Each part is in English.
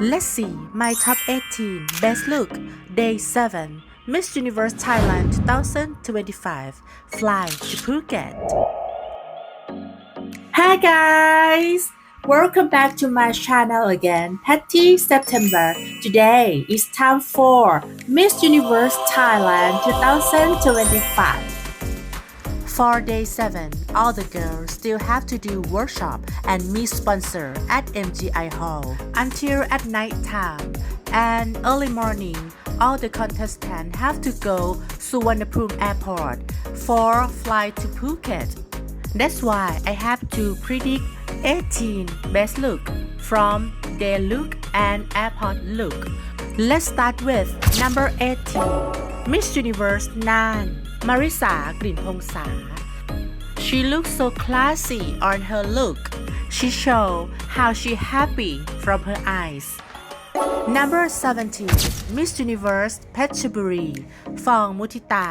Let's see my top 18 best look day 7 Miss Universe Thailand 2025 fly to Phuket. Hi guys. Welcome back to my channel again. Patty September. Today is time for Miss Universe Thailand 2025 For day 7, all the girls still have to do workshop and meet sponsor at MGI Hall until at night time. And early morning, all the contestants have to go Suvarnabhumi Airport for flight to Phuket. That's why I have to predict 18 best look from their look and airport look. Let's start with number 18 Miss Universe 9 Marisa กลิ่นพงษา She looks so classy on her look. She show how she happy from her eyes. Number 17 Miss Universe Phetchaburi ฟองมุทิตา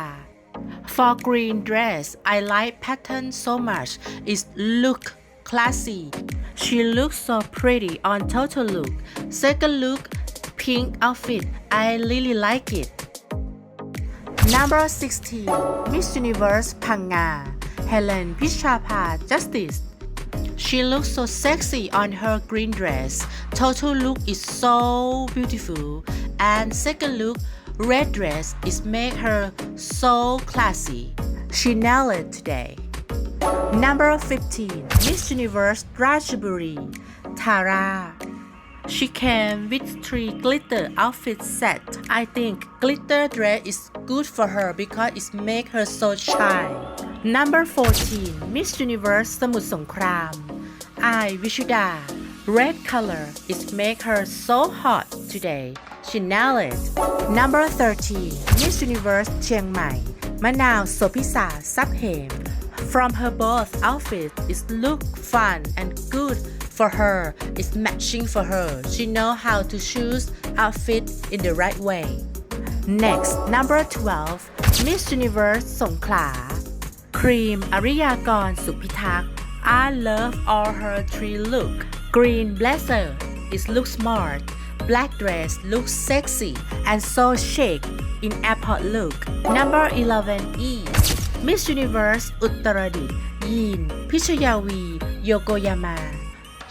For green dress I like pattern so much it look classy She looks so pretty on total look Second look pink outfit I really like it Number 16 Miss Universe Panga Helen Pichapa Justice She looks so sexy on her green dress. Total look is so beautiful. And second look, red dress is make her so classy. She nailed it today. Number 15 Miss Universe Rajaburi Tara She came with three glitter outfit set. I think glitter dress is good for her because it make her so shine. Number 14 Miss Universe สมุทรสงคราม I Vishuda Red color is make her so hot today. She nailed it. Number 13 Miss Universe เชียงใหม่ มะนาวโสพิสาซับเหม From her both outfits, it look fun and good for her. It's matching for her. She know how to choose outfit in the right way. Next, number 12 Miss Universe สงขลา Cream อริยากรสุพิทักษ์ I love all her three look. Green blazer is look smart. Black dress looks sexy and so chic in airport look. Number 11 is Miss Universe อุตรดิตถ์ยีน พิชยาวี โยโกยามา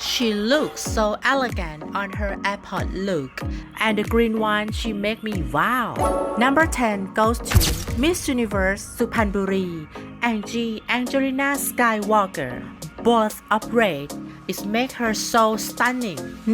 She looks so elegant on her airport look, and the green one she make me wow. Number 10 goes to Miss Universe Suphanburi, Angie Angelina Skywalker. Both of red is make her so stunning.